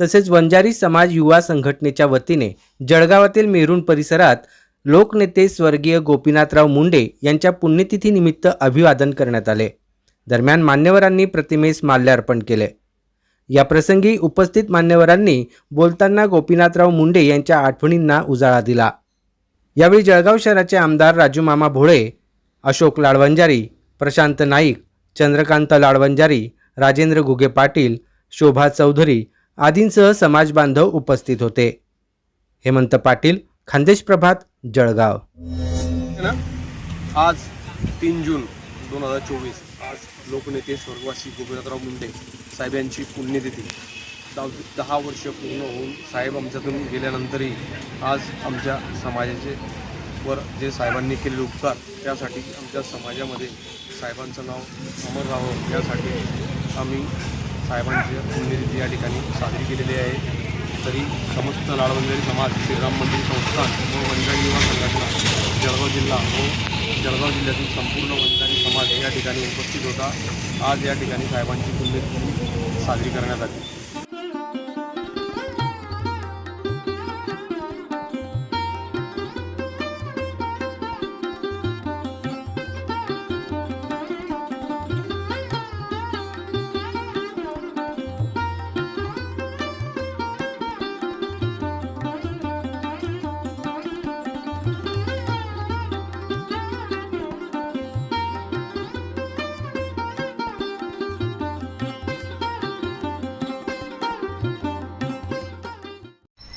तसेच वंजारी समाज युवा संघटनेच्या वतीने जळगावातील मेरून परिसरात लोकनेते स्वर्गीय गोपीनाथराव मुंडे यांच्या पुण्यतिथीनिमित्त अभिवादन करण्यात आले. दरम्यान मान्यवरांनी प्रतिमेस माल्यार्पण केले. या प्रसंगी उपस्थित मान्यवरांनी बोलताना गोपीनाथराव मुंडे यांच्या आठवणींना उजाळा दिला. यावेळी जळगाव शहराचे आमदार राजूमामा भोळे अशोक लाडवंजारी प्रशांत नाईक चंद्रकांत लाडवंजारी राजेंद्र घुगे पाटील शोभा चौधरी आदींसह समाज बांधव उपस्थित होते. हेमंत पाटील खानदेश प्रभात जळगाव. ना? आज तीन जून दोन हजार चोवीस. आज लोकनेते स्वर्गवासी गोपीनाथराव मुंडे साहेब यांची पुण्यतिथी. दहावी दहा वर्ष पूर्ण होऊन साहेब आमच्यातून गेल्यानंतरही आज आमच्या समाजाचे वर जे साहेबांनी केलेले उपकार त्यासाठी आमच्या समाजामध्ये साहेबांचं नाव अमर राहावं यासाठी आम्ही साहेबांची पुण्यतिथी या ठिकाणी साजरी केलेली आहे. तरी समस्त लाडबंजारी समाज श्रीराम मंदिर संस्थान व वंजारी युवा संघटना जळगाव जिल्हा व जळगाव जिल्ह्यातील संपूर्ण वंजारी समाज या ठिकाणी उपस्थित होता. आज या ठिकाणी साहेबांची पुण्यतिथी साजरी करण्यात आली.